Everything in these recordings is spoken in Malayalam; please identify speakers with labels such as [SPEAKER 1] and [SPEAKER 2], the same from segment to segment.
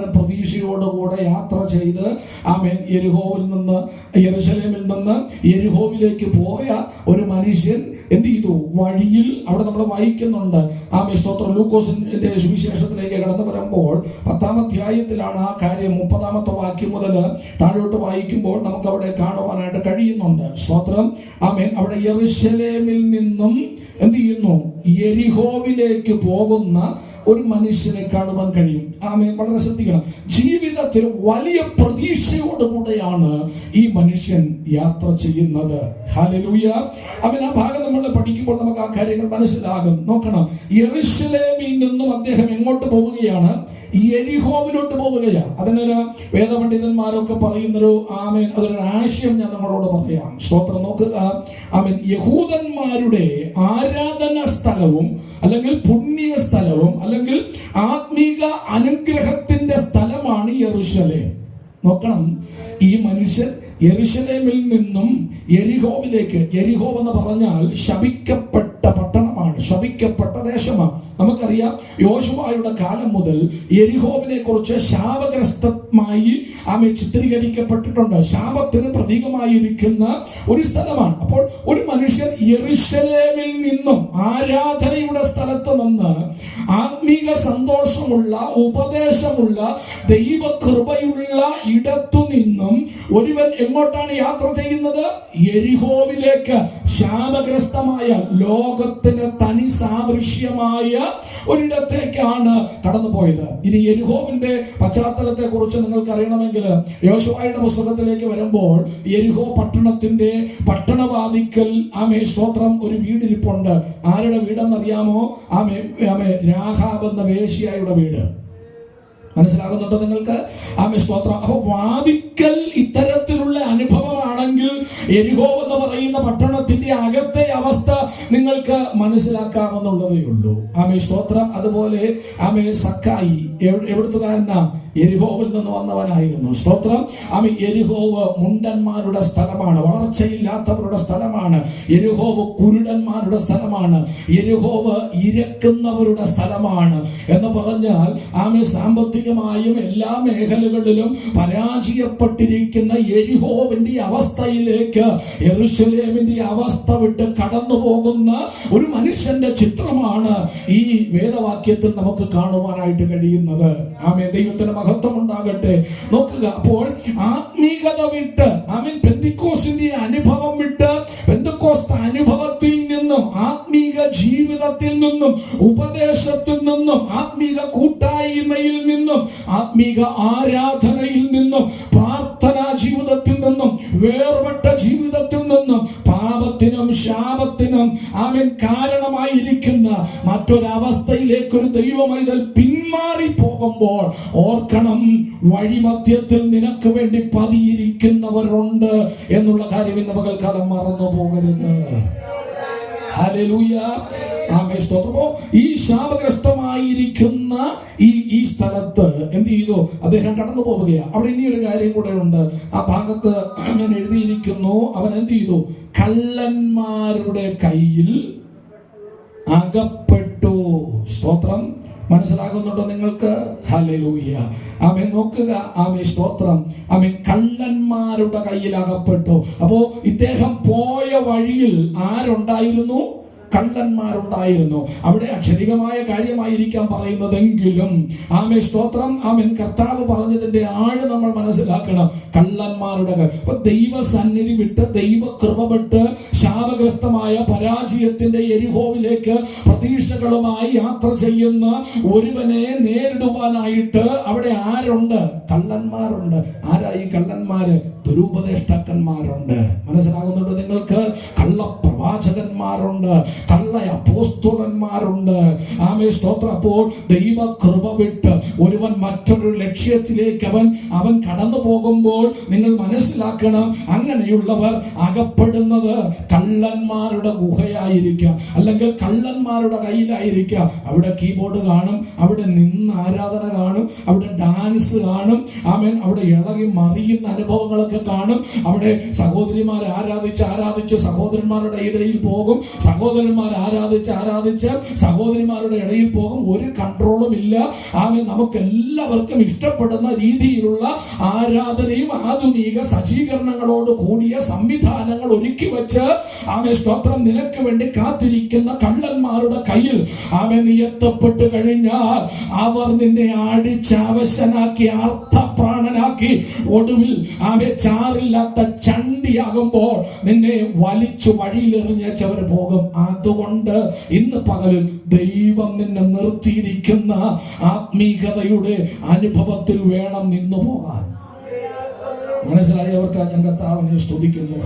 [SPEAKER 1] വളരെ പ്രതീക്ഷയോടുകൂടെ യാത്ര ചെയ്ത് ആമേൻ. യെരിഹോവിൽ നിന്ന് യെരുശലേമിൽ നിന്ന് യെരിഹോവിലേക്ക് പോയ ഒരു മനുഷ്യൻ എന്ത് ചെയ്തു? വഴിയിൽ അവിടെ നമ്മൾ വായിക്കുന്നുണ്ട്. ആ സ്തോത്രം. ലൂക്കോസിന്റെ സുവിശേഷത്തിലേക്ക് കടന്നു വരുമ്പോൾ പത്താം അധ്യായത്തിലാണ് ആ കാര്യം. മുപ്പതാമത്തെ വാക്യം മുതൽ താഴോട്ട് വായിക്കുമ്പോൾ നമുക്ക് അവിടെ കാണുവാനായിട്ട് കഴിയുന്നുണ്ട്. സ്തോത്രം. ആമേൻ. അവിടെ യെറുശലേമിൽ നിന്നും എന്ത് ചെയ്യുന്നു? എരിഹോവിലേക്ക് പോകുന്ന ഒരു മനുഷ്യനെ കാണുവാൻ കഴിയും. ആമേ വളരെ ശ്രദ്ധിക്കണം. ജീവിതത്തിൽ വലിയ പ്രതീക്ഷയോടുകൂടെയാണ് ഈ മനുഷ്യൻ യാത്ര ചെയ്യുന്നത്. ഹാലലൂയ അവൻ ആ ഭാഗം നമ്മൾ പഠിക്കുമ്പോൾ നമുക്ക് ആ കാര്യങ്ങൾ മനസ്സിലാകും. നോക്കണം. എറിശ്ലേമിൽ നിന്നും അദ്ദേഹം എങ്ങോട്ട് പോവുകയാണ്? എരിഹോമിലോട്ട് പോവുകയാണ് അതിനൊരു വേദപണ്ഡിതന്മാരൊക്കെ പറയുന്നൊരു ആമേൻ അതൊരു ആശയം ഞാൻ നിങ്ങളോട് പറയാം. സ്തോത്രം നോക്കുക ആമേൻ. യഹൂദന്മാരുടെ ആരാധന സ്ഥലവും അല്ലെങ്കിൽ പുണ്യ സ്ഥലവും അല്ലെങ്കിൽ ആത്മീക അനുഗ്രഹത്തിന്റെ സ്ഥലമാണ് യെറുശലേം. നോക്കണം. ഈ മനുഷ്യൻ യെരുശലേമിൽ നിന്നും എരിഹോവിലേക്ക് എരിഹോ എന്ന് പറഞ്ഞാൽ ശപിക്കപ്പെട്ട പട്ടണമാണ് ശപിക്കപ്പെട്ട ദേശമാണ്. നമുക്കറിയാം യോശുവായുടെ കാലം മുതൽ എരിഹോവിനെ കുറിച്ച് ശാപഗ്രസ്തമായി ആമെ ചിത്രീകരിക്കപ്പെട്ടിട്ടുണ്ട്. ശാപത്തിന് പ്രതീകമായിരിക്കുന്ന ഒരു സ്ഥലമാണ്. അപ്പോൾ ഒരു മനുഷ്യൻ എറിശലേമിൽ നിന്നും ആരാധനയുടെ സ്ഥലത്ത് നിന്ന് ആത്മീക സന്തോഷമുള്ള ഉപദേശമുള്ള ദൈവകൃപയുള്ള ഇടത്തു നിന്നും ഒരുവൻ എങ്ങോട്ടാണ് യാത്ര ചെയ്യുന്നത്? എരിഹോവിലേക്ക് ശാപഗ്രസ്തമായ ലോകത്തിന് തനി സാദൃശ്യമായ ഒരിടത്തേക്കാണ് കടന്നുപോയത്. ഇനി എരിഹോവിന്റെ പശ്ചാത്തലത്തെ കുറിച്ച് നിങ്ങൾക്ക് അറിയണമെങ്കിൽ യോശുവായുടെ പുസ്തകത്തിലേക്ക് വരുമ്പോൾ എരിഹോ പട്ടണത്തിന്റെ പട്ടണവാദിക്കൽ ആമേ സ്തോത്രം ഒരു വീടിരിപ്പുണ്ട്. ആരുടെ വീടെന്നറിയാമോ? ആമേ ആമേ രാഹാബ് എന്ന വേശിയായുടെ വീട്. മനസ്സിലാകുന്നുണ്ടോ നിങ്ങൾക്ക്? ആമി സ്തോത്രം. അപ്പൊ വാദിക്കൽ ഇത്തരത്തിലുള്ള അനുഭവമാണെങ്കിൽ എരിഹോ എന്ന് പറയുന്ന പട്ടണത്തിന്റെ അകത്തെ അവസ്ഥ മനസ്സിലാക്കാമെന്നുള്ളതേ ഉള്ളൂ. ആമേ സ്തോത്രം. അതുപോലെ ആമേ സക്കായി എവ്- എവിടുത്തുകാരനാ എരിഹോവിൽ നിന്ന് വന്നവനായിരുന്നു. സ്തോത്രം. ആമേ എരിഹോവ് മുണ്ടന്മാരുടെ സ്ഥലമാണ്. വളർച്ചയില്ലാത്തവരുടെ സ്ഥലമാണ്. എരിഹോവ് കുരുടന്മാരുടെ സ്ഥലമാണ്. എരിഹോവ് ഇരക്കുന്നവരുടെ സ്ഥലമാണ് എന്ന് പറഞ്ഞാൽ ആമേ സാമ്പത്തികമായും എല്ലാ മേഖലകളിലും പരാജയപ്പെട്ടിരിക്കുന്ന എരിഹോവിന്റെ അവസ്ഥയിലേക്ക് എറുഷലേമിന്റെ അവസ്ഥ വിട്ട് കടന്നു പോകുന്ന ഒരു മനുഷ്യന്റെ ചിത്രമാണ് ഈ വേദവാക്യത്തിൽ നമുക്ക് കാണുവാനായിട്ട് കഴിയുന്നത്. ആമേ ദൈവത്തിന്റെ മഹത്വം ഉണ്ടാകട്ടെ നോക്കുക അപ്പോൾ ആത്മീകത വിട്ട് ആമീൻ പെന്തിക്കോസിന്റെ അനുഭവം വിട്ട് പെന്തക്കോസ്ത അനുഭവത്തിൽ നിന്നും ആത്മീക ജീവിതത്തിൽ നിന്നും ഉപദേശത്തിൽ നിന്നും ആത്മീക കൂട്ടായ്മയിൽ നിന്നും ആത്മീക ആരാധനയിൽ നിന്നും ആമൻ കാരണമായിരിക്കുന്ന മറ്റൊരവസ്ഥയിലേക്ക് ഒരു ദൈവമൈതൽ പിന്മാറി പോകുമ്പോൾ ഓർക്കണം വഴിമധ്യത്തിൽ നിനക്ക് വേണ്ടി പതിയിരിക്കുന്നവരുണ്ട് എന്നുള്ള കാര്യം ഇന്ന് പകൽക്കാലം മറന്നു പോകരുത് ഹല്ലേലൂയ. ആമേ സ്തോത്രം. ഈ ശാപഗ്രസ്തമായിരിക്കുന്ന ഈ ഈ സ്ഥലത്ത് എന്ത് ചെയ്തു? അദ്ദേഹം കടന്നു പോവുകയാണ്. അവിടെ ഇനി ഒരു കാര്യം കൂടെ ഉണ്ട്. ആ ഭാഗത്ത് ഞാൻ എഴുതിയിരിക്കുന്നു. അവൻ എന്ത് ചെയ്തു? കള്ളന്മാരുടെ കയ്യിൽ അകപ്പെട്ടു. സ്തോത്രം. മനസ്സിലാകുന്നുണ്ടോ നിങ്ങൾക്ക്? ഹല്ലേലൂയ. ആമേ നോക്കുക. ആമേ സ്തോത്രം. ആമേ കള്ളന്മാരുടെ കയ്യിൽ അകപ്പെട്ടു. അപ്പോ ഇദ്ദേഹം പോയ വഴിയിൽ ആരുണ്ടായിരുന്നു? കള്ളന്മാരുണ്ടായിരുന്നു. അവിടെ അക്ഷരികമായ കാര്യമായിരിക്കാം പറയുന്നതെങ്കിലും ആമേ സ്തോത്രം ആമേൻ. കർത്താവ് പറഞ്ഞതിന്റെ ആഴ് നമ്മൾ മനസ്സിലാക്കണം. കള്ളന്മാരുടെ അപ്പൊ ദൈവസന്നിധി വിട്ട് ദൈവ വിട്ട് ശാപഗ്രസ്തമായ പരാജയത്തിന്റെ എരിഹോവിലേക്ക് പ്രതീക്ഷകളുമായി യാത്ര ചെയ്യുന്ന ഒരുവനെ നേരിടുവാനായിട്ട് അവിടെ ആരുണ്ട്? കള്ളന്മാരുണ്ട്. ആരാ ഈ കള്ളന്മാര്? ദുരുപദേഷ്ടാക്കന്മാരുണ്ട്. മനസ്സിലാകുന്നുണ്ട് നിങ്ങൾക്ക്? കള്ളപ്രവാചകന്മാരുണ്ട്. കള്ള അപ്പോസ്തോലന്മാരുണ്ട്. ആമേ സ്തോത്ര. അപ്പോൾ ദൈവ കൃപ വിട്ട് ഒരുവൻ മറ്റൊരു ലക്ഷ്യത്തിലേക്ക് അവൻ അവൻ കടന്നു പോകുമ്പോൾ നിങ്ങൾ മനസ്സിലാക്കണം അങ്ങനെയുള്ളവർ അകപ്പെടുന്നത് കള്ളന്മാരുടെ ഗുഹയായിരിക്കാം. അല്ലെങ്കിൽ കള്ളന്മാരുടെ കയ്യിലായിരിക്കാം. അവിടെ കീബോർഡ് കാണും അവിടെ നിന്ന് ആരാധന കാണും അവിടെ ഡാൻസ് കാണും ആമേൻ അവിടെ ഇളകി മറിയുന്ന അനുഭവങ്ങളൊക്കെ കാണും. അവിടെ സഹോദരിമാർ ആരാധിച്ച് ആരാധിച്ച് സഹോദരന്മാരുടെ ഇടയിൽ പോകും. സഹോദരൻ സഹോദരന്മാർ ആരാധിച്ച് ആരാധിച്ച് സഹോദരിമാരുടെ ഇടയിൽ പോകും. ഒരു കൺട്രോളും ഇല്ല. ആമേ നമുക്ക് എല്ലാവർക്കും ഇഷ്ടപ്പെടുന്ന രീതിയിലുള്ള ആരാധനയും ആധുനിക സജ്ജീകരണങ്ങളോട് കൂടിയ സംവിധാനങ്ങൾ ഒരുക്കി വെച്ച് ആമേ സ്തോത്രം നിനക്ക് വേണ്ടി കാത്തിരിക്കുന്ന കള്ളന്മാരുടെ കയ്യിൽ ആമേ നീ എത്തപ്പെട്ടു കഴിഞ്ഞാൽ അവർ നിന്നെ അടിച്ചവശനാക്കി അർത്ഥപ്രാണനാക്കി ഒടുവിൽ ആമേ ചാറില്ലാത്ത ചണ്ടിയാകുമ്പോൾ നിന്നെ വലിച്ചു വഴിയിലെറിഞ്ഞവർ പോകും. അതുകൊണ്ട് ഇന്ന് പകലിൽ ദൈവം നിന്നെ നിർത്തിയിരിക്കുന്ന ആത്മീകതയുടെ അനുഭവത്തിൽ വേണം നിന്നു പോകാൻ. മനസ്സിലായവർക്ക് ഞാൻ കർത്താവിനെ സ്തുതിക്കുന്നു.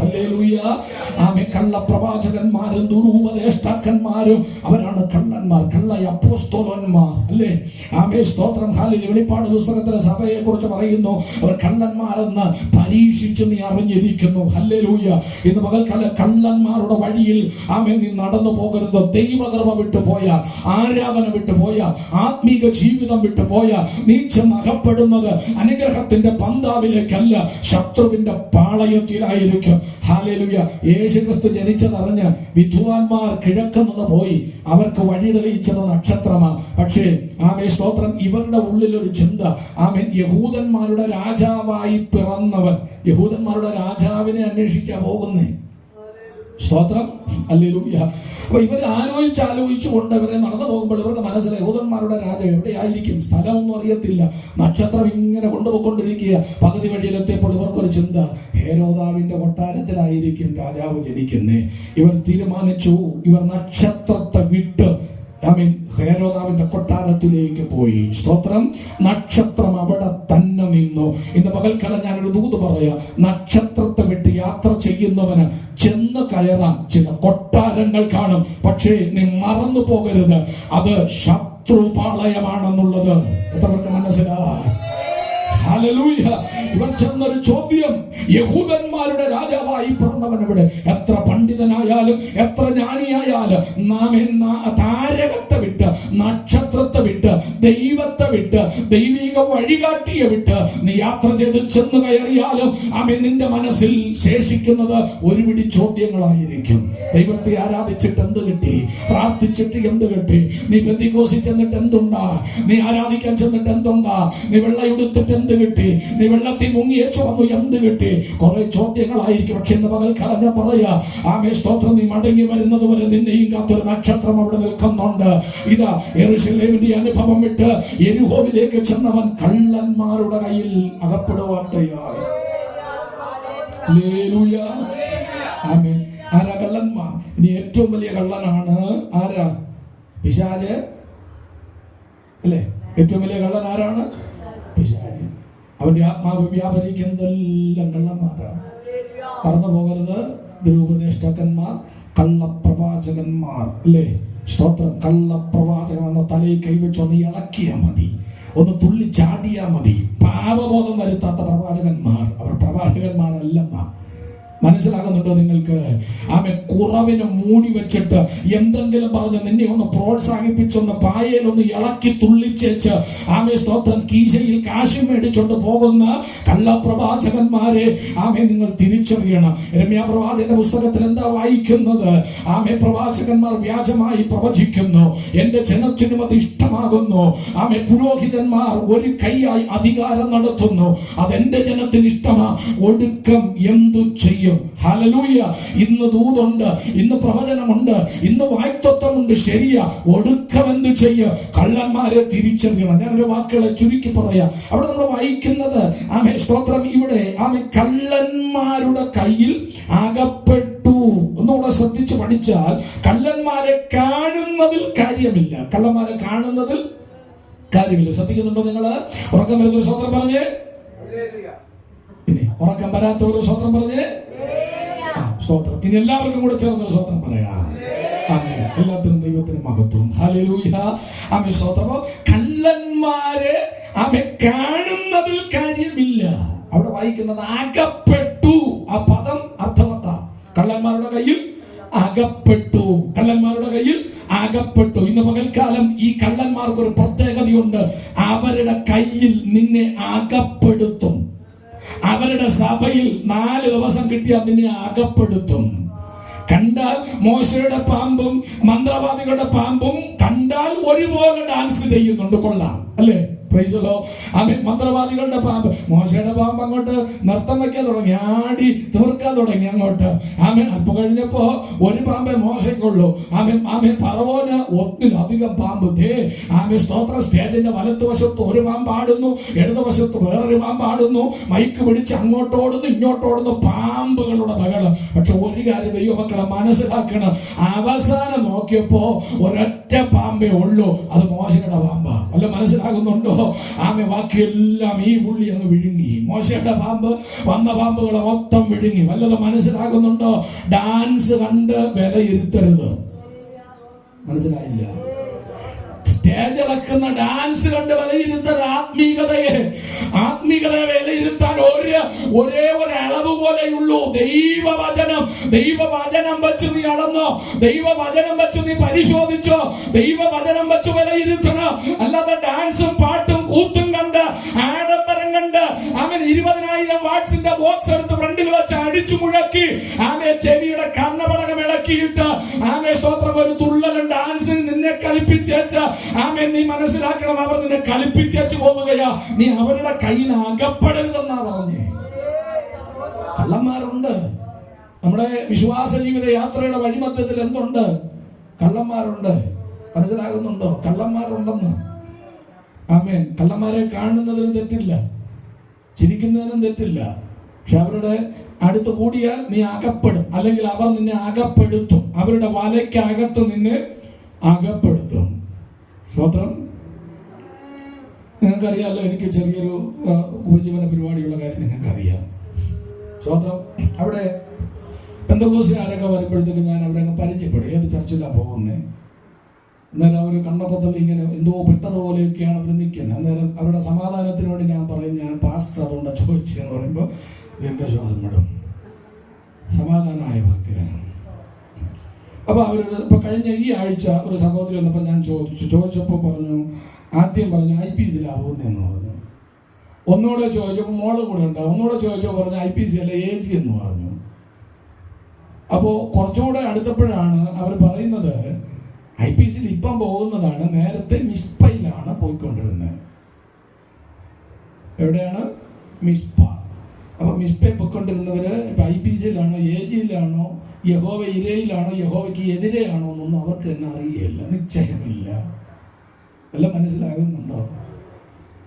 [SPEAKER 1] ആമെ കള്ള പ്രവാചകന്മാരും ദുരൂപദേഷ്ടാക്കന്മാരും അവരാണ് കള്ളന്മാർ കള്ള അപ്പോസ്തോലന്മാർ അല്ലേ? ആമേ സ്തോത്രം. ഹാലിൽ വെളിപ്പാട് പുസ്തകത്തിലെ സഭയെ കുറിച്ച് പറയുന്നു. അവർ കള്ളന്മാരെന്ന് പരീക്ഷിച്ച് നീ അറിഞ്ഞിരിക്കുന്നു. ഹല്ലേലൂയ. ഇന്ന് പകൽക്കാല കള്ളന്മാരുടെ വഴിയിൽ ആമേ നീ നടന്നു പോകരുത്. ദൈവകർമ്മ വിട്ടു പോയാൽ ആരാധന വിട്ടു പോയാൽ ആത്മീക ജീവിതം വിട്ടു പോയാൽ നീ ചെന്ന് അകപ്പെടുന്നത് അനുഗ്രഹത്തിന്റെ പന്താവിലേക്കല്ല. ശത്രുവിന്റെ പാളയത്തിലായിരിക്കും. ഹാലേലുയ യേശുക്രിസ്തു ജനിച്ചതറിഞ്ഞ് വിധുവാന്മാർ കിഴക്കുന്നത് പോയി. അവർക്ക് വഴി തെളിയിച്ചത് നക്ഷത്രമാ പക്ഷേ ആമേ സ്തോത്രം. ഇവരുടെ ഉള്ളിൽ ഒരു ചിന്ത. ആമേൻ യഹൂദന്മാരുടെ രാജാവായി പിറന്നവൻ. യഹൂദന്മാരുടെ രാജാവിനെ അന്വേഷിക്കാൻ പോകുന്നേ. സ്തോത്രം. അല്ലേലൂയ. അപ്പൊ ഇവർ ആലോചിച്ച് ആലോചിച്ചു കൊണ്ട് ഇവരെ നടന്നു പോകുമ്പോൾ ഇവർക്ക് മനസ്സിൽ യഹൂദന്മാരുടെ രാജാവ് എവിടെയായിരിക്കും? സ്ഥലമൊന്നും അറിയത്തില്ല. നക്ഷത്രം ഇങ്ങനെ കൊണ്ടുപോയിക്കൊണ്ടിരിക്കുക പകുതി വഴിയിലെത്തിയപ്പോൾ ഇവർക്കൊരു ചിന്ത. ഹേരോദാവിന്റെ കൊട്ടാരത്തിലായിരിക്കും രാജാവ് ജനിക്കുന്നേ. ഇവർ തീരുമാനിച്ചു. ഇവർ നക്ഷത്രത്തെ വിട്ട് ഐ മീൻ ഹേരോദാവിന്റെ കൊട്ടാരത്തിലേക്ക് പോയി. സ്തോത്രം. നക്ഷത്രം അവിടെ തന്നെ നിന്നു. ഇന്ന് പകൽക്കാലം ഞാനൊരു ദൂത് പറയാ. നക്ഷത്രത്തെ വിട്ട് യാത്ര ചെയ്യുന്നവന് ചെന്ന് കയറാൻ ചില കൊട്ടാരങ്ങൾ കാണും. പക്ഷേ നീ മറന്നു പോകരുത്. അത് ശത്രുപാളയമാണെന്നുള്ളത്. എത്രവർക്ക് ഹല്ലേലൂയ. ഇവർ ചെന്നൊരു ചോദ്യം. യഹൂദന്മാരുടെ രാജാവായി പിറന്നവൻ ഇവിടെ എത്ര പണ്ഡിതനായാലും എത്ര ജ്ഞാനിയായാലും നാം താരകത്തെ വിട്ട് നക്ഷത്രത്തെ വിട്ട് ദൈവത്തെ വിട്ട് ദൈവിക വഴികാട്ടിയെ വിട്ട് നീ യാത്ര ചെയ്ത് ചെന്ന് കയറിയാലും ആമേ നിന്റെ മനസ്സിൽ ശേഷിക്കുന്നത് ഒരുപിടി ചോദ്യങ്ങളായിരിക്കും. ദൈവത്തെ ആരാധിച്ചിട്ട് എന്ത് കിട്ടി? പ്രാർത്ഥിച്ചിട്ട് എന്ത് കിട്ടി? നീ ബന്ധികോസി ചെന്നിട്ട് എന്തുണ്ടാ? നീ ആരാധിക്കാൻ ചെന്നിട്ട് എന്തുണ്ടാ? നീ വെള്ളയുടുത്തിട്ട് എന്ത് കിട്ടി? നീ വെള്ളത്തിൽ മുങ്ങിയേച്ചു വന്നു എന്ത് കിട്ടി? കുറെ ചോദ്യങ്ങളായിരിക്കും. പക്ഷെ ഇന്ന് പകൽ കളഞ്ഞ പറയാ ആമേ സ്തോത്രം. നീ മടങ്ങി വരുന്നത് വരെ നിന്നെയും കാത്തൊരു നക്ഷത്രം അവിടെ നിൽക്കുന്നുണ്ട്. ഇതാ എറുശലേമിന്റെ അനുഭവം വിട്ട് എരുഹോവിലേക്ക് ചെന്നവൻ കള്ളന്മാരുടെ കയ്യിൽ അകപ്പെടുവാട്ടയായി. ആരാ കള്ളന്മാർ? ഇനി ഏറ്റവും വലിയ കള്ളനാണ് ആരാ? പിശാജ്. അല്ലേ? ഏറ്റവും വലിയ കള്ളൻ ആരാണ്? പിശാജ്. അവന്റെ ആത്മാവ് വ്യാപരിക്കുന്നതെല്ലാം കള്ളന്മാരാണ് പറന്നു പോകരുത് ദുരുപദേഷ്ടാക്കന്മാർ കള്ളപ്രവാചകന്മാർ അല്ലേ? സ്തോത്രം. കള്ളപ്രവാചകൻ എന്ന തലയിൽ കൈവച്ച് ഒന്ന് ഇളക്കിയാൽ മതി. ഒന്ന് തുള്ളി ചാടിയാൽ മതി. പാപബോധം വരുത്താത്ത പ്രവാചകന്മാർ. അവർ പ്രവാചകന്മാരല്ലെന്നാ. മനസ്സിലാകുന്നുണ്ടോ നിങ്ങൾക്ക്? ആമെ കുറവിനെ മൂടി വെച്ചിട്ട് എന്തെങ്കിലും പറഞ്ഞ് നിന്നെ ഒന്ന് പ്രോത്സാഹിപ്പിച്ചൊന്ന് പായയിലൊന്ന് ഇളക്കി തുള്ളിച്ചേച്ച് ആമെ സ്തോത്രം കീശയിൽ കാശ് മേടിച്ചോണ്ട് പോകുന്ന കള്ളപ്രവാചകന്മാരെ ആമെ നിങ്ങൾ തിരിച്ചറിയണം. രമ്യ പ്രവാചകന്റെ പുസ്തകത്തിൽ എന്താ വായിക്കുന്നത്? ആമെ പ്രവാചകന്മാർ വ്യാജമായി പ്രവചിക്കുന്നു. എന്റെ ജനത്തിനും അത് ഇഷ്ടമാകുന്നു. ആമെ പുരോഹിതന്മാർ ഒരു കൈയായി അധികാരം നടത്തുന്നു. അതെന്റെ ജനത്തിന് ഇഷ്ടമാ. ഒടുക്കം എന്തു ചെയ്യും? ഹലലൂയ ഇന്ന് ദൂതുണ്ട് ഇന്ന് പ്രവചനമുണ്ട് ഇന്ന് വായ്തത്വമുണ്ട് ശരിയാ ഒടുക്കം എന്ത് ചെയ്യ? കള്ളന്മാരെ തിരിച്ചറിയണം. ഞാനൊരു വാക്കുകളെ ചുരുക്കി പറയാം. അവിടെ നമ്മൾ വായിക്കുന്നത് ആമെ സ്തോത്രം ഇവിടെ ആമെ കള്ളന്മാരുടെ കയ്യിൽ അകപ്പെട്ടു. ഒന്നുകൂടെ ശ്രദ്ധിച്ച് പഠിച്ചാൽ കള്ളന്മാരെ കാണുന്നതിൽ കാര്യമില്ല. കള്ളന്മാരെ കാണുന്നതിൽ കാര്യമില്ല. ശ്രദ്ധിക്കുന്നുണ്ടോ നിങ്ങൾ ഉറക്കം വരുന്ന സ്വത്രം പറഞ്ഞേ? ഉറക്കം വരാത്ത ഒരു സ്വത്രം പറഞ്ഞേ? ആ, സ്തോത്രം. ഇനി എല്ലാവർക്കും കൂടെ ചേർന്നൊരു സ്വത്രം പറയാം. അങ്ങനെ എല്ലാത്തിനും ദൈവത്തിന് മഹത്വം. ഹല്ലേലൂയ. സ്വത്രമോ അപ്പോ കള്ളന്മാരെ ആമെ കാണുന്നതിൽ കാര്യമില്ല. അവിടെ വായിക്കുന്നത് അകപ്പെട്ടു. ആ പദം അർത്ഥമത്ത കള്ളന്മാരുടെ കയ്യിൽ അകപ്പെട്ടു. കള്ളന്മാരുടെ കയ്യിൽ അകപ്പെട്ടു. ഇന്ന് പകൽക്കാലം ഈ കള്ളന്മാർക്ക് ഒരു പ്രത്യേകതയുണ്ട്. അവരുടെ കയ്യിൽ നിന്നെ അകപ്പെടുത്തും. അവരുടെ സഭയിൽ നാല് ദിവസം കിട്ടി അതിനെ അകപ്പെടുത്തും. കണ്ടാൽ മോശയുടെ പാമ്പും മന്ത്രവാദികളുടെ പാമ്പും കണ്ടാൽ ഒരുപോലെ ഡാൻസ് ചെയ്യുന്നുണ്ട്. കൊള്ളാം. അല്ലേ? പ്രൈസലോ ആമേ മന്ത്രവാദികളുടെ പാമ്പ് മോശയുടെ പാമ്പ് അങ്ങോട്ട് നൃത്തം വെക്കാൻ തുടങ്ങി. ആടി തീർക്കാൻ തുടങ്ങി അങ്ങോട്ട്. ആമേ അപ്പൊ കഴിഞ്ഞപ്പോ ഒരു പാമ്പേ മോശയ്ക്കുള്ളൂ. ആമേ ആമേ പറവോന് ഒന്നിലധികം പാമ്പ്. ദേ ആമേ സ്തോത്ര. സ്റ്റേജിന്റെ വലത്തുവശത്ത് ഒരു പാമ്പാടുന്നു ഇടതുവശത്ത് വേറൊരു പാമ്പാടുന്നു മൈക്ക് പിടിച്ച് അങ്ങോട്ടോടുന്നു ഇങ്ങോട്ടോടുന്നു പാമ്പുകളുടെ മകൾ പക്ഷെ ഒരു കാര്യം ദൈവമക്കളെ മനസ്സിലാക്കണം. അവസാനം നോക്കിയപ്പോ ഒരൊറ്റ പാമ്പേ ഉള്ളൂ. അത് മോശയുടെ പാമ്പാ. അല്ല മനസ്സിലാകുന്നുണ്ടോ? ആമെ ബാക്കിയെല്ലാം ഈ പുള്ളി അങ്ങ് വിഴുങ്ങി. മോശയുടെ പാമ്പ് വന്ന പാമ്പുകളെ മൊത്തം വിഴുങ്ങി. വല്ലതും മനസ്സിലാകുന്നുണ്ടോ? ഡാൻസ് കണ്ട് വിലയിരുത്തരുത്. മനസ്സിലായില്ല? സ്റ്റേജ് ഇളക്കുന്ന ഡാൻസ് കണ്ട് വിലയിരുത്തൽ ആത്മീകതയെ. ആത്മീകതയെ വിലയിരുത്താൻ ഒരു ഒരേ ഒരു അളവ് പോലെയുള്ളൂ. ദൈവവചനം ദൈവവചനം വെച്ച് നീ അളന്നോ? ദൈവവചനം വെച്ച് നീ പരിശോധിച്ചോ? ദൈവവചനം വെച്ച് വിലയിരുത്തണം? അല്ലാതെ ഡാൻസും പാട്ടും കൂത്തും കണ്ട് ആഡംബരം കണ്ട് അവൻ ഇരുപതിനായിരം വാട്സിന്റെ ബോക്സ് എടുത്ത് ഫ്രണ്ടിൽ വെച്ച് അടിച്ചു മുഴക്കി ആമേ ചെവിയുടെ കർണപടകം ഇളക്കിയിട്ട് ആമേ സ്തോത്രം ഒരു തുള്ളലും നിന്നെ കളിപ്പിച്ചേച്ച് ആമെ നീ മനസ്സിലാക്കണം അവർ നിന്നെ കളിപ്പിച്ചേച്ച് പോവുകയാ. നീ അവരുടെ കയ്യിൽ അകപ്പെടരുതെന്നാ പറഞ്ഞേ. കള്ളന്മാരുണ്ട്. നമ്മുടെ വിശ്വാസ ജീവിത യാത്രയുടെ വഴിമധ്യത്തിൽ എന്തുണ്ട്? കള്ളന്മാരുണ്ട്. മനസ്സിലാകുന്നുണ്ടോ? കള്ളന്മാരുണ്ടെന്ന്. ആമേൻ. കള്ളന്മാരെ കാണുന്നതിന് തെറ്റില്ല. ചിരിക്കുന്നതിനും തെറ്റില്ല. പക്ഷെ അവരുടെ അടുത്ത് കൂടിയാൽ നീ അകപ്പെടും. അല്ലെങ്കിൽ അവർ നിന്നെ അകപ്പെടുത്തും. അവരുടെ വലയ്ക്കകത്ത് നിന്നെ അകപ്പെടുത്തും. സ്തോത്രം നിങ്ങൾക്കറിയാമല്ലോ എനിക്ക് ചെറിയൊരു ഉപജീവന പരിപാടിയുള്ള കാര്യം നിങ്ങൾക്കറിയാം. സ്തോത്രം അവിടെ പെന്തകോസുകാരൊക്കെ വരുമ്പോഴത്തേക്കും ഞാൻ അവരങ്ങ് പരിചയപ്പെടും. ഏത് ചർച്ചിലാണ് പോകുന്നത് അന്നേരം അവർ കണ്ണപ്പത്തള്ളി ഇങ്ങനെ എന്തോ പെട്ടതുപോലെയൊക്കെയാണ് അവർ നിൽക്കുന്നത്. അന്നേരം അവരുടെ സമാധാനത്തിന് വേണ്ടി ഞാൻ പറയും ഞാൻ പാസ്റ്റർ അതുകൊണ്ടാണ് ചോദിച്ചതെന്ന് പറയുമ്പോൾ ദീർഘശ്വാസം വിടും. സമാധാനമായവർക്ക് അപ്പോൾ അവരോട് ഇപ്പോൾ കഴിഞ്ഞ ഈ ആഴ്ച ഒരു സഹോദരി വന്നപ്പോൾ ഞാൻ ചോദിച്ചു. ചോദിച്ചപ്പോൾ പറഞ്ഞു ആദ്യം പറഞ്ഞു ഐ പി സിയിലാണ് എന്ന് പറഞ്ഞു. ഒന്നുകൂടെ ചോദിച്ചപ്പോൾ മോൾ കൂടെ ഉണ്ടാവും ഒന്നുകൂടെ ചോദിച്ചപ്പോൾ പറഞ്ഞു ഐ പി സി അല്ല എ ജി എന്ന് പറഞ്ഞു. അപ്പോൾ കുറച്ചുകൂടെ അടുത്തപ്പോഴാണ് അവർ പറയുന്നത് ഐ പി സിയിൽ ഇപ്പം പോകുന്നതാണ് നേരത്തെ മിസ്പയിലാണ് പോയിക്കൊണ്ടിരുന്നത്. എവിടെയാണ്? മിസ്പ അപ്പൊ മിസ്പയിൽ പോയിക്കൊണ്ടിരുന്നവര് ഇപ്പൊ ഐ പി ജിയിലാണോ എ ജിയിലാണോ യഹോവ ഇരയിലാണോ യഹോവയ്ക്ക് എതിരെയാണോ എന്നൊന്നും അവർക്ക് തന്നെ അറിയില്ല നിശ്ചയമില്ല. എല്ലാം മനസ്സിലാകുന്നുണ്ടോ?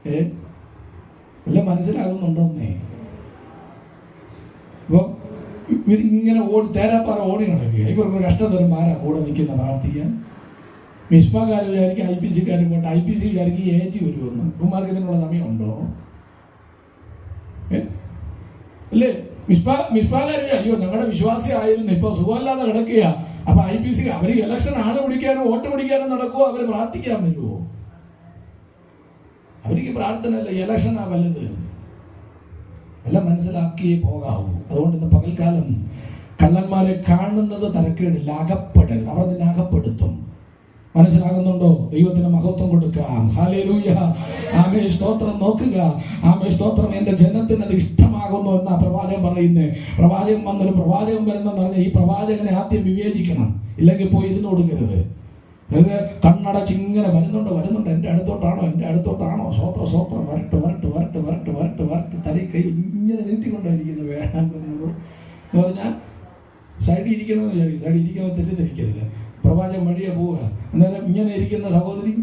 [SPEAKER 1] ഏ? എല്ലാം മനസ്സിലാകുന്നുണ്ടോന്നേ? അപ്പൊ ഇവരിങ്ങനെ ഓടി തേരാപ്പാറ ഓടി നടക്കുക ഇവർക്ക് കഷ്ടം തരും ആരാ കൂടെ നിൽക്കുന്ന പ്രാർത്ഥിക്കാൻ. മിസ്ബാക്കാർ വിചാരിക്കും ഐ പി സിക്കാർ പോട്ടെ ഐ പി സി വിചാരിക്കും എ ജി വരുമെന്ന്. ഇവന്മാർക്ക് ഇതിനുള്ള സമയമുണ്ടോ? അല്ലേ? മിസ്ബാ അറിയാം അയ്യോ ഞങ്ങളുടെ വിശ്വാസി ആയിരുന്നു. ഇപ്പൊ സുഖമല്ലാതെ കിടക്കുക അപ്പൊ ഐ പി സി അവർ ഇലക്ഷൻ ആണ് പിടിക്കാനോ വോട്ട് പിടിക്കാനോ നടക്കുമോ അവർ പ്രാർത്ഥിക്കാൻ വരുമോ അവർക്ക് പ്രാർത്ഥന അല്ല ഇലക്ഷനാ വലുത്. എല്ലാം മനസ്സിലാക്കിയേ പോകാവൂ. അതുകൊണ്ട് ഇന്ന് പകൽക്കാലം കള്ളന്മാരെ കാണുന്നത് തരക്കേടില്ല. അകപ്പെടരുത്. അവർ അതിനകപ്പെടുത്തും മനസ്സിലാകുന്നുണ്ടോ? ദൈവത്തിന് മഹത്വം കൊടുക്കാം. ഹാലേലൂയ ആമേ സ്തോത്രം നോക്കുക. ആമേ സ്തോത്രം എന്റെ ജനത്തിന് അത് ഇഷ്ടമാകുന്നു എന്നാ പ്രവാചകൻ പറയുന്നത് പ്രവാചകൻ വന്നൊരു പ്രവാചകൻ വരുന്നെന്ന് പറഞ്ഞാൽ ഈ പ്രവാചകനെ ആദ്യം വിവേചിക്കണം. ഇല്ലെങ്കിൽ പോയി ഇരുന്ന് കൊടുക്കരുത്. വെറുതെ കണ്ണടച്ച് ഇങ്ങനെ വരുന്നുണ്ട്? വരുന്നുണ്ട്? എന്റെ അടുത്തോട്ടാണോ? എന്റെ അടുത്തോട്ടാണോ? സ്വോത്ര സ്വോത്രം വരട്ട് വരട്ട് വരട്ട് വരട്ട് വരട്ട് വരട്ട്. തലയിൽ കൈ ഇങ്ങനെ നീട്ടിക്കൊണ്ടായിരിക്കുന്നു വേണം എന്ന് പറഞ്ഞാൽ സൈഡിൽ ഇരിക്കണമെന്ന് വിചാരിക്കും. സൈഡിൽ ഇരിക്കുന്നത് തെറ്റിദ്ധരിക്കരുത്. പ്രവാചകൻ വഴിയെ പോവുക. അന്നേരം ഇങ്ങനെ ഇരിക്കുന്ന സഹോദരി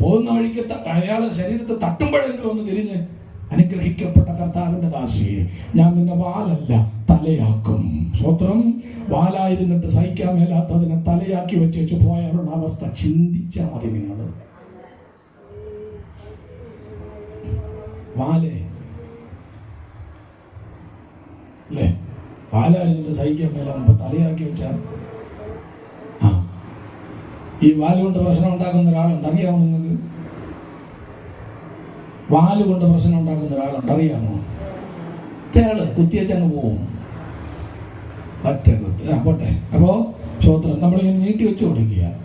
[SPEAKER 1] പോകുന്ന വഴിക്ക് അയാൾ ശരീരത്തെ തട്ടുമ്പോഴെങ്കിലും ഒന്ന് തിരിഞ്ഞ് അനുഗ്രഹിക്കപ്പെട്ട കർത്താവിന്റെ ദാസിയെ ഞാൻ നിന്നെ വാലല്ല തലയാക്കും. സ്വത്രം വാലായിരുന്നിട്ട് സഹിക്കാൻ മേലാത്തതിനെ തലയാക്കി വെച്ചേച്ച് പോയാലുള്ള അവസ്ഥ ചിന്തിച്ചാൽ മതി നിങ്ങൾ വാലേ. അല്ലേ വാലായിരുന്നിട്ട് സഹിക്കാൻ മേലാകുമ്പോ തലയാക്കി വെച്ചാൽ ആ. ഈ വാൽ കൊണ്ട് പ്രശ്നം ഉണ്ടാക്കുന്ന ഒരാളുണ്ട്. അറിയാമോ നിങ്ങൾക്ക്? വാൽ കൊണ്ട് പ്രശ്നം ഉണ്ടാക്കുന്ന ഒരാളുണ്ട്. അറിയാമോ? തേൾ കുത്തിയച്ചങ്ങ് പോവും. ഒറ്റ കുത്തി. ആ പോട്ടെ. അപ്പോൾ ശ്രോത്രം നമ്മളിങ്ങനെ നീട്ടി വെച്ച് കൊടുക്കുക.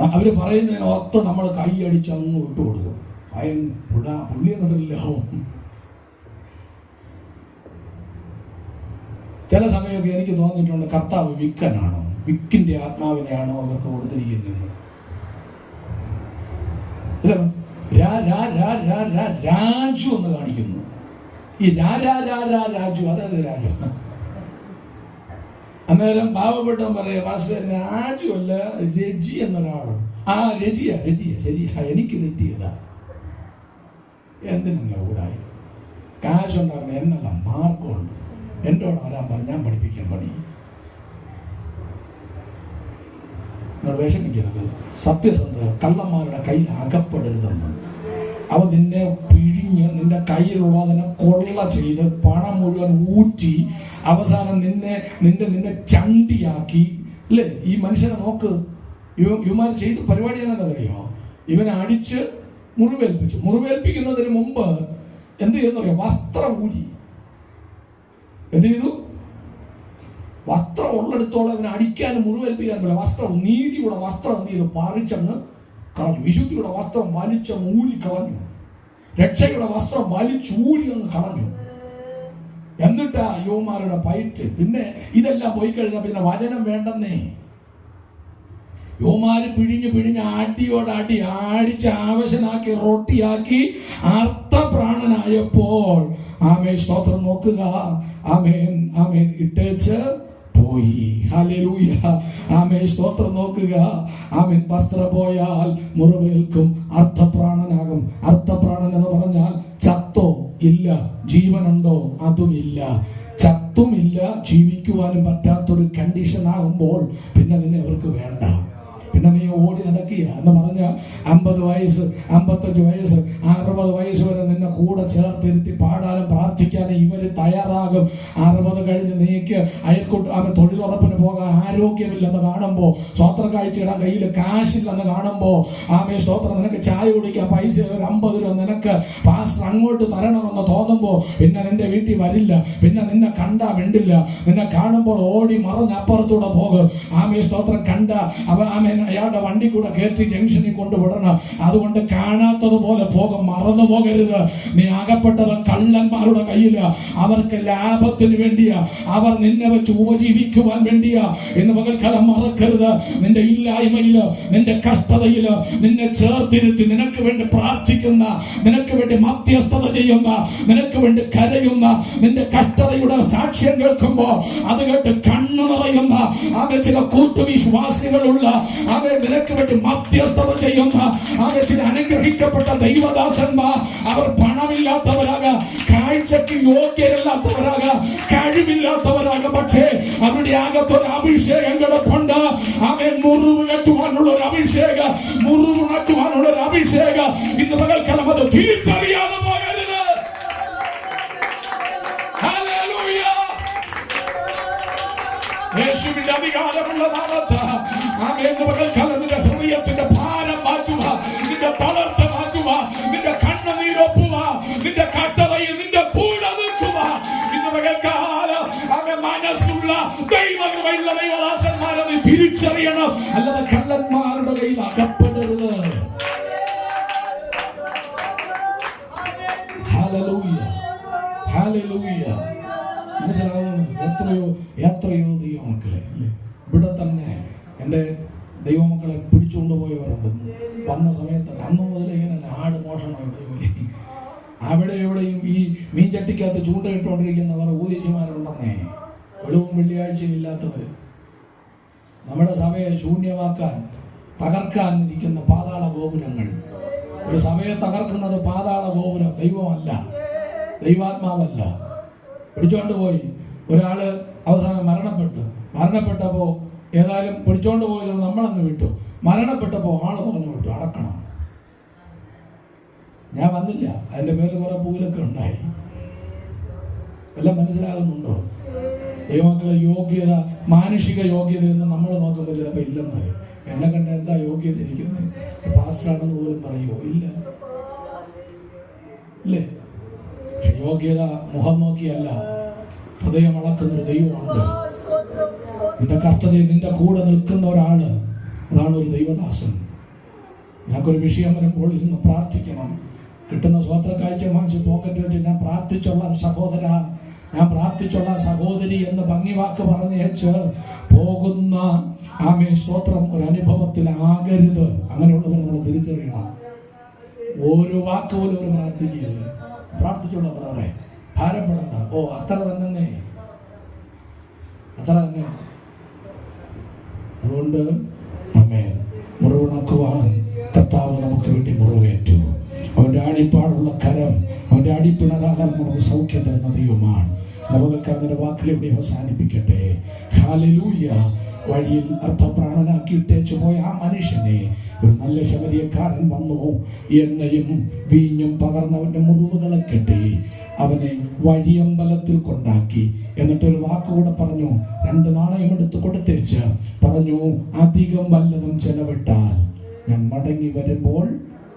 [SPEAKER 1] അവർ പറയുന്നതിന് ഒത്ത നമ്മൾ കൈയടിച്ച് അങ്ങ് വിട്ടു കൊടുക്കും. ഭയം പുഴ പുള്ളി ചില സമയമൊക്കെ എനിക്ക് തോന്നിയിട്ടുണ്ട് കർത്താവ് വിക്കനാണോ? വിക്കിന്റെ ആത്മാവിനെയാണോ അവർക്ക് കൊടുത്തിരിക്കുന്നത്? രാജു എന്ന് കാണിക്കുന്നു. ഈ രാ രാ രാ രാ രാജു അതായത് രാജു? അന്നേരം പാവപ്പെട്ടവൻ പറയാ പാസ്റ്റർ രാജു അല്ല രജി എന്നൊരാളോ. ആ രജിയ രജിയ ശരിയാ എനിക്ക് തെറ്റിയതാ. എന്തിനാ കൂടായി? കാശുണ്ടാക്കണം എന്നല്ല മാർക്കമുണ്ട് എന്റെ ആരാ പറഞ്ഞാൽ പഠിപ്പിക്കാൻ പണി വിഷമിക്കരുത്. സത്യസന്ധത കള്ളന്മാരുടെ കയ്യിൽ അകപ്പെടരുതെന്ന്. അവ നിന്നെ പിഴിഞ്ഞ് നിന്റെ കയ്യിലുള്ളതിനെ കൊള്ള ചെയ്ത് പണം മുഴുവൻ ഊറ്റി അവസാനം നിന്നെ നിന്റെ നിന്നെ ചണ്ടിയാക്കി. അല്ലേ ഈ മനുഷ്യനെ നോക്ക്. ഇവ ഇവന്മാർ ചെയ്ത് പരിപാടി എന്നറിയോ ഇവനെ അടിച്ച് മുറിവേൽപ്പിച്ചു. മുറിവേൽപ്പിക്കുന്നതിന് മുമ്പ് എന്ത് ചെയ്യുന്നറിയോ? വസ്ത്രം ഊരി എന്ത് ചെയ്തു വസ്ത്രം ഉള്ളിടത്തോളം അതിനെ അടിക്കാനും മുറിവേൽപ്പിക്കാനും പറ്റില്ല വസ്ത്രം നീതിയുടെ വസ്ത്രം എന്ത് ചെയ്തു? പറിച്ചങ്ങ് കളഞ്ഞു. വിശുദ്ധിയുടെ വസ്ത്രം വലിച്ചങ്ങ് ഊരി കളഞ്ഞു. രക്ഷയുടെ വസ്ത്രം വലിച്ചൂരി അങ്ങ് കളഞ്ഞു. എന്നിട്ടാ യുവമാരുടെ പയറ്റ് പിന്നെ ഇതെല്ലാം പോയി കഴിഞ്ഞാൽ പിന്നെ വചനം വേണ്ടെന്നേ. യുവമാര് പിഴിഞ്ഞ് പിഴിഞ്ഞ് ആട്ടിയോടടി ആടിച്ച് ആവശ്യനാക്കി റൊട്ടിയാക്കി അർത്ഥപ്രാണനായപ്പോൾ ആമേ സ്തോത്രം നോക്കുക. ആമേൻ ആമേൻ. ഇട്ടേച്ച് പോയി. ആമേ സ്തോത്രം നോക്കുക. ആമേൻ വസ്ത്ര പോയാൽ മുറിവേൽക്കും അർത്ഥപ്രാണനാകും. അർത്ഥപ്രാണൻ എന്ന് പറഞ്ഞാൽ ചത്തോ ഇല്ല ജീവനുണ്ടോ അതുമില്ല ചത്തുമില്ല ജീവിക്കുവാനും പറ്റാത്തൊരു കണ്ടീഷൻ ആകുമ്പോൾ പിന്നെ അതിനെ അവർക്ക് വേണ്ട. പിന്നെ നീ ഓടി നടക്കുക എന്ന് പറഞ്ഞ അമ്പത് വയസ്സ് അമ്പത്തഞ്ച് വയസ്സ് അറുപത് വയസ്സ് വരെ നിന്നെ കൂടെ ചേർത്തിരുത്തി പാടാനും പ്രാർത്ഥിക്കാനും ഇവർ തയ്യാറാകും. അറുപത് കഴിഞ്ഞ് നീക്ക് അയൽക്കൂട്ട് അവൻ തൊഴിലുറപ്പിന് പോകാൻ ആരോഗ്യമില്ലെന്ന് കാണുമ്പോൾ സ്വാത്രം കാഴ്ചയിടാൻ കയ്യിൽ കാശില്ലെന്ന് കാണുമ്പോൾ ആമേ സ്തോത്രം നിനക്ക് ചായ കുടിക്കാൻ പൈസ ഒരു അമ്പത് രൂപ നിനക്ക് പാസ്റ്റർ അങ്ങോട്ട് തരണമെന്ന് തോന്നുമ്പോൾ പിന്നെ നിന്റെ വീട്ടിൽ വരില്ല പിന്നെ നിന്നെ കണ്ടാ മിണ്ടില്ല നിന്നെ കാണുമ്പോൾ ഓടി മറന്ന് അപ്പുറത്തൂടെ പോകും. ആമേ സ്തോത്രം കണ്ട അവ ആമേ അയാളുടെ വണ്ടി കൂടെ കയറ്റി ജംഗ്ഷനിൽ കൊണ്ടുവിടണം. അതുകൊണ്ട് കാണാത്തതുപോലെ പോകും മറന്നു പോകരുത് നീ അകപ്പെട്ടത് കള്ളന്മാരുടെ കയ്യിൽ. അവർക്ക് ലാഭത്തിന് വേണ്ടിയാ. അവർ നിന്നെ വെച്ച് ഉപജീവിക്കുവാൻ വേണ്ടിയാ എന്ന് പകൽക്കാലം മറക്കരുത്. നിന്റെ ഇല്ലായ്മയിൽ നിന്റെ കഷ്ടതയിൽ നിന്നെ ചേർത്തിരുത്തി നിനക്ക് വേണ്ടി പ്രാർത്ഥിക്കുന്ന നിനക്ക് വേണ്ടി മധ്യസ്ഥത ചെയ്യുന്ന നിനക്ക് വേണ്ടി കരയുന്ന നിന്റെ കഷ്ടതയുടെ സാക്ഷ്യം കേൾക്കുമ്പോ അത് കേട്ട് കണ്ണു നിറയുന്ന ആകെ ചില കൂട്ടുവിശ്വാസികളുള്ള ആകെ നിനക്ക് വേണ്ടി മധ്യസ്ഥത ചെയ്യുന്ന ആകെ ചില അനുഗ്രഹിക്കപ്പെട്ട ദൈവദാസന്മാർ അവർ പണമില്ലാത്തവരാകാം കാഴ്ചക്ക് യോഗ്യരല്ലാത്തവരാകാം കഴിവില്ലാത്തവരാകാം പക്ഷേ അവരുടെ അകത്തൊരു അഭിഷേകം കിടപ്പുണ്ട്. അവൻ മുറിവുകറ്റുവാനുള്ള ഒരു അഭിഷേകം മുറിവുണക്കുവാനുള്ള ഒരു അഭിഷേക. ഇന്ന് പകൽക്കാലം അത് തിരിച്ചറിയാതെ പോകരുത്. യേശുവിന്റെ അധികാരമുള്ള നാമത്ത്. ആമേ പകൽക്കാലം നിന്റെ ഹൃദയത്തിന്റെ ഭാരം മാറ്റുക നിന്റെ തളർച്ച മാറ്റുക ഊതീശിമാരുണ്ടെന്നേ വെളിവും വെള്ളിയാഴ്ചയും ഇല്ലാത്തവർ നമ്മുടെ സഭയെ ശൂന്യമാക്കാൻ തകർക്കാൻ ഇരിക്കുന്ന പാതാള ഗോപുരങ്ങൾ. ഒരു സഭയെ തകർക്കുന്നത് പാതാള ഗോപുരം ദൈവമല്ല ദൈവാത്മാവല്ല. പിടിച്ചോണ്ട് പോയി. ഒരാൾ അവസാനം മരണപ്പെട്ടു. മരണപ്പെട്ടപ്പോ ഏതായാലും പിടിച്ചോണ്ട് പോയത് നമ്മളങ്ങ് വിട്ടു. മരണപ്പെട്ടപ്പോ ആൾ പറഞ്ഞു വിട്ടു അടക്കണം. ഞാൻ വന്നില്ല. അതിന്റെ പേരിൽ കുറെ പൂലൊക്കെ ഉണ്ടായി. എല്ലാം മനസ്സിലാകുന്നുണ്ടോ? ദൈവമക്കളെ യോഗ്യത മാനുഷിക യോഗ്യത എന്ന് നമ്മൾ നോക്കുമ്പോൾ ചിലപ്പോൾ ഇല്ലെന്ന് പറയും. എന്നെ കണ്ട എന്താ യോഗ്യത ഇരിക്കുന്നത് പാസ്റ്ററാണെന്ന് പോലും പറയുമോ ഇല്ല. ഇല്ലേ? പക്ഷെ യോഗ്യത മുഖം നോക്കിയല്ല ഹൃദയം അളക്കുന്നൊരു ദൈവമുണ്ട്. നിന്റെ കർത്തതയിൽ നിന്റെ കൂടെ നിൽക്കുന്ന ഒരാൾ അതാണ് ഒരു ദൈവദാസൻ. നിനക്കൊരു വിഷയം വരുമ്പോൾ ഇരുന്ന് പ്രാർത്ഥിക്കണം. കിട്ടുന്ന സ്വോത്ര കാഴ്ച വാങ്ങിച്ച് പോക്കറ്റ് വെച്ച് ഞാൻ പ്രാർത്ഥിച്ചോളാം സഹോദര. ഞാൻ പ്രാർത്ഥിച്ചുള്ള സഹോദരി എന്ന് ഭംഗി വാക്ക് പറഞ്ഞേച്ച് പോകുന്ന ആമേ സ്തോത്രം ഒരു അനുഭവത്തിൽ ആകരുത്. അങ്ങനെയുള്ളവർ നമ്മൾ തിരിച്ചറിയണം. ഒരു വാക്ക് പോലും ഒരു പ്രാർത്ഥിക്കുകയല്ല. പ്രാർത്ഥിച്ചുള്ള ബ്രദറെ ഭാരപ്പെടണ്ട. ഓ അത്ര തന്നെ. അത്ര തന്നെ. അതുകൊണ്ട് അമ്മേ മുറിവുണക്കുവാൻ കർത്താവ് നമുക്ക് വേണ്ടി മുറിവേറ്റു. അവന്റെ ആണിപ്പാടുള്ള കരം അവന്റെ അടിപ്പിണരാലം നമുക്ക് സൗഖ്യം തരുന്ന ദൈവമാണ്. നവകൽക്കാരന്റെ വാക്കുകൾ ഇവിടെ അവസാനിപ്പിക്കട്ടെ. ഹാലലൂയ വഴിയിൽ അർത്ഥപ്രാണനാക്കി ഇട്ടേച്ചു പോയ ആ മനുഷ്യനെ ഒരു നല്ല ശബരിയക്കാരൻ വന്നു. എണ്ണയും വീഞ്ഞും പകർന്നവന്റെ മുറിവുകളെ കെട്ടി അവനെ വഴിയമ്പലത്തിൽ കൊണ്ടാക്കി. എന്നിട്ട് ഒരു വാക്കുകൂടെ പറഞ്ഞു. രണ്ട് നാണയം എടുത്ത് കൊടുത്തേച്ച് പറഞ്ഞു അധികം വല്ലതും ചെലവിട്ടാൽ ഞാൻ മടങ്ങി വരുമ്പോൾ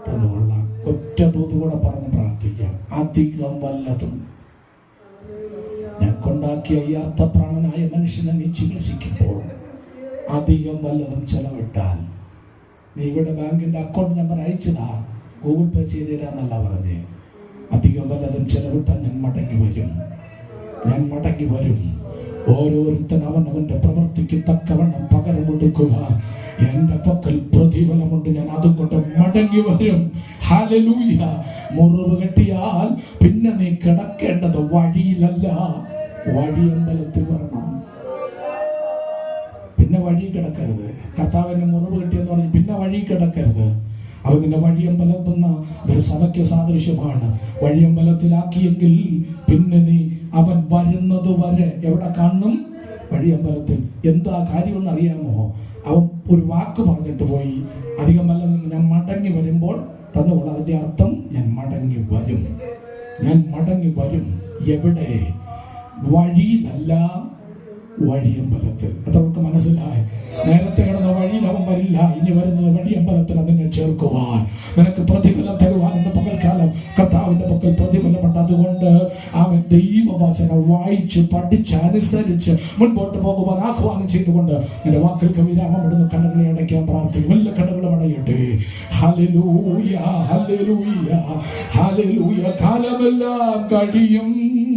[SPEAKER 1] തന്നുകൊള്ളാം ഒറ്റ തോതുകൂടെ പറഞ്ഞ് പ്രാർത്ഥിക്കാം. അധികം വല്ലതും. ഞാൻ കൊണ്ടാക്കിയ ഈ അർത്ഥപ്രാണനായ മനുഷ്യനെ നീ ചികിത്സിക്കുമ്പോൾ അധികം വല്ലതും ചെലവിട്ടാൽ നീ ഇവിടെ ബാങ്കിന്റെ അക്കൗണ്ട് നമ്പർ അയച്ചതാ. ഗൂഗിൾ പേ ചെയ്ത് തരാന്നല്ല പറഞ്ഞേ. അധികം വല്ലതും ചെലവിട്ടാൽ ഞാൻ മടങ്ങി വരും. ഞാൻ മടങ്ങി വരും. ഓരോരുത്തൻ അവൻ അവന്റെ പ്രവൃത്തിക്ക് തക്കവണ്ണം പകരം കൊടുക്കുക. എന്റെ പക്കൽ പ്രതിഫലമുണ്ട്. ഞാൻ അതുകൊണ്ട് മടങ്ങി വരും. മുറിവ് കെട്ടിയാൽ പിന്നെ നീ കിടക്കേണ്ടത് വഴിയിലല്ല. വഴിയമ്പലത്തിൽ വരണം. പിന്നെ വഴി കിടക്കരുത്. കർത്താവിന്റെ മുറിവ് കിട്ടിയെന്ന് പറഞ്ഞ് പിന്നെ വഴി കിടക്കരുത്. അവ നിന്നെ വഴിയമ്പലം ഇതൊരു സഭയ്ക്ക് സാദൃശ്യമാണ്. വഴിയമ്പലത്തിലാക്കിയെങ്കിൽ പിന്നെ നീ അവൻ വരുന്നത് വരെ എവിടെ കാണണം വഴിയമ്പലത്തിൽ എന്താ കാര്യമെന്ന് അറിയാമോ? അവൻ ഒരു വാക്ക് പറഞ്ഞിട്ട് പോയി. അധികമല്ല ഞാൻ മടങ്ങി വരുമ്പോൾ തന്നുകൊള്ളു. അതിന്റെ അർത്ഥം ഞാൻ മടങ്ങി വരും. ഞാൻ മടങ്ങി വരും. എവിടെ? വഴിയിലല്ല. വഴിയമ്പലത്തിൽ. അതവർക്ക് മനസ്സിലായി. നേരത്തെ കിടന്ന വഴിയിൽ അവൻ വരില്ല. ഇനി വരുന്നത് വഴിയമ്പലത്തിൽ അതിനെ ചേർക്കുവാൻ. നിനക്ക് പ്രതിഫലം തരുവാൻ എന്റെ പകൽക്കാലം കർത്താവിന്റെ പക്കൽ പ്രതിഫലമുണ്ട്. അതുകൊണ്ട് അവൻ ദൈവവചനം വായിച്ച് പഠിച്ച് അനുസരിച്ച് മുൻപോട്ട് പോകുവാൻ ആഹ്വാനം ചെയ്തുകൊണ്ട് എന്റെ വാക്കുകൾക്ക് വിരാമം ഇടുന്ന. കണ്ണുകളെ അടയ്ക്കാൻ പ്രാർത്ഥിക്കും എല്ലാ കണ്ണുകളും അടയട്ടെ. ഹലലൂയ ഹലലൂയ ഹലലൂയ കാലമെല്ലാം കഴിയും.